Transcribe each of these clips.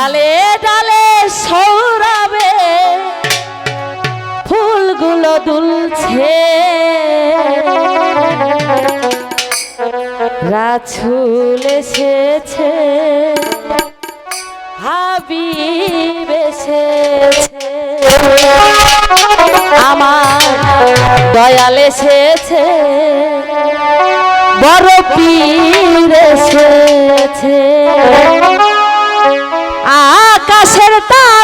ডালে ডালে সৌরবে ফুলগুলো দুলছে। রাছুল এসেছে হাবি বেসেছে আমার দয়াল এসেছে, বড় পীর এসেছে। আকাশের তা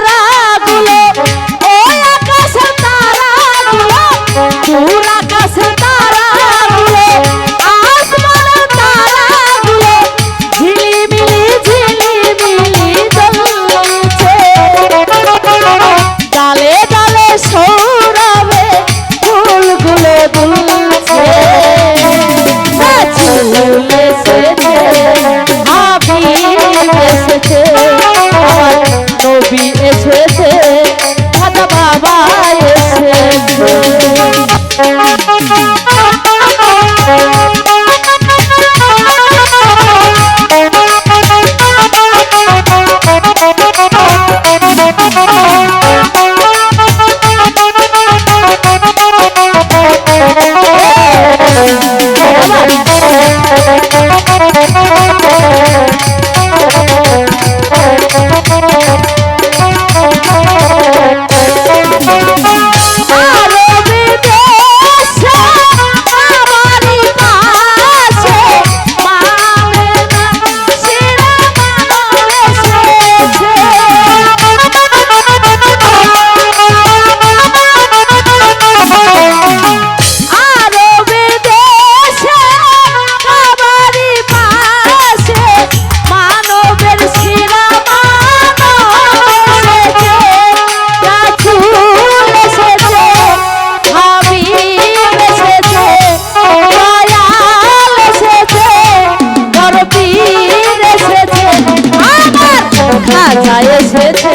রাজা এসেছে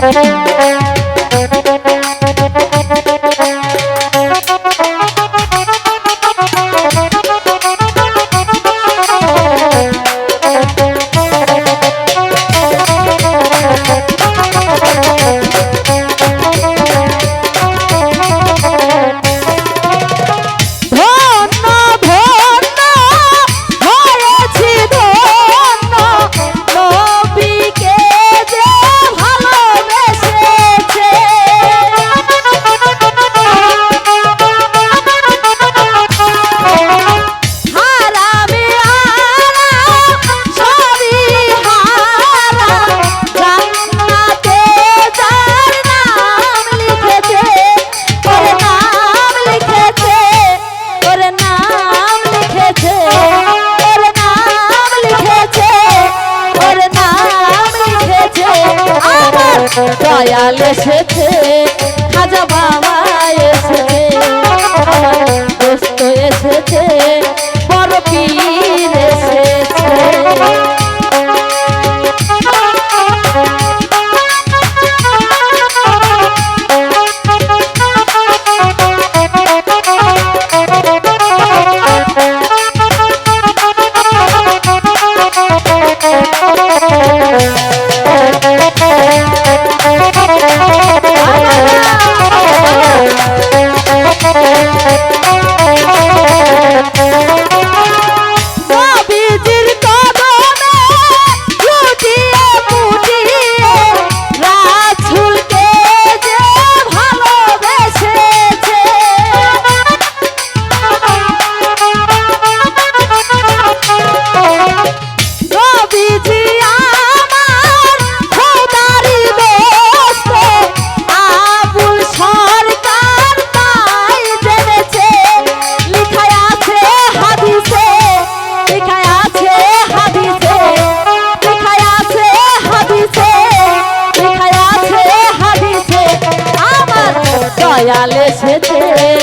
Thank you. দয়াল এসেছে খাজা বাবা দয়াল এসেছে